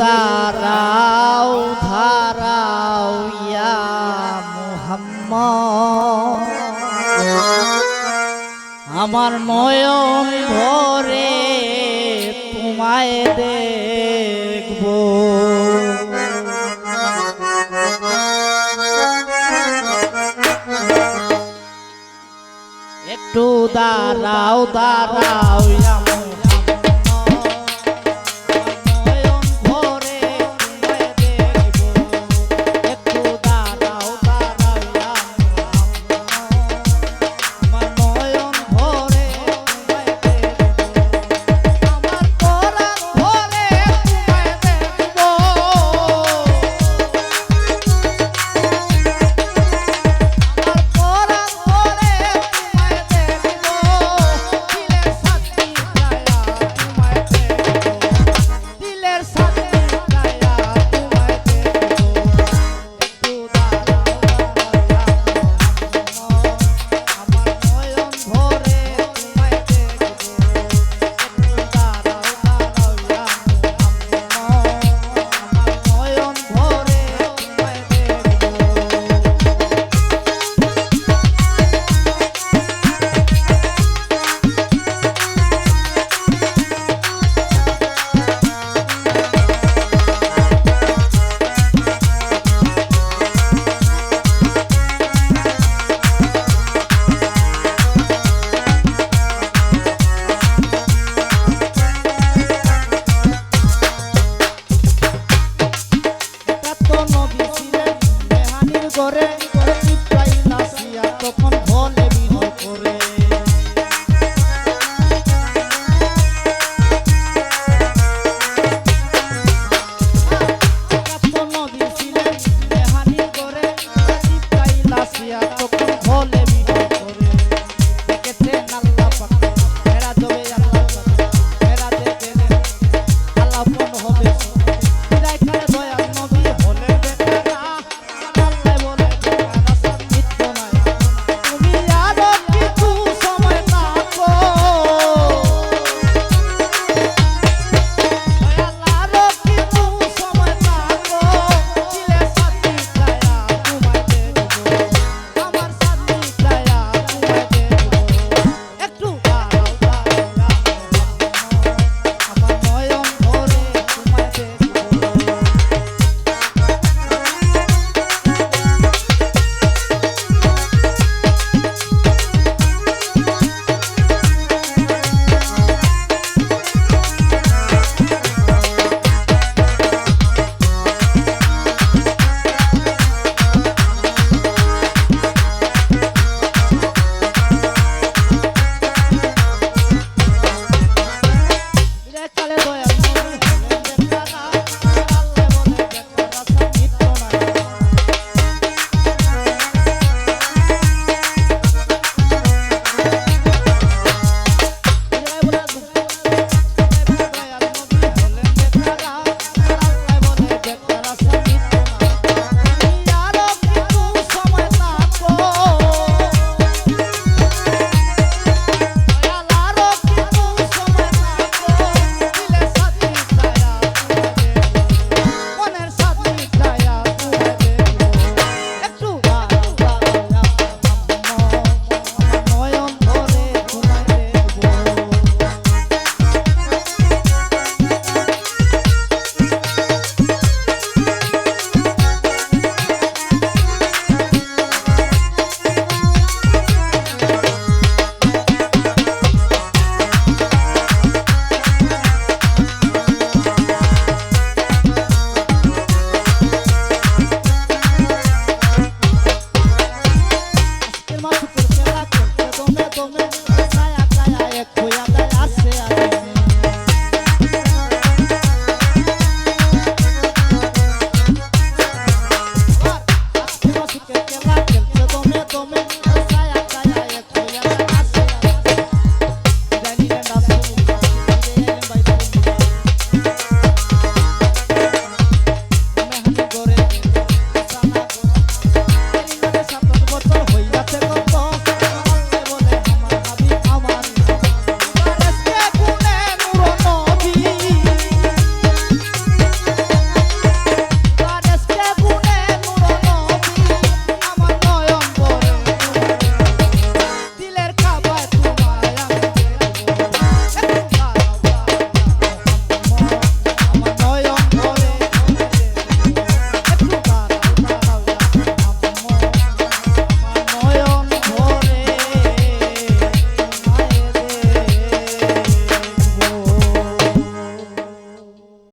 ধারাও ধারাও ইয়া মুহাম্মদ। আমার ময়ম ভরে তোমায় দেখব। একটু দাঁড়াও দাঁড়াও ইয়া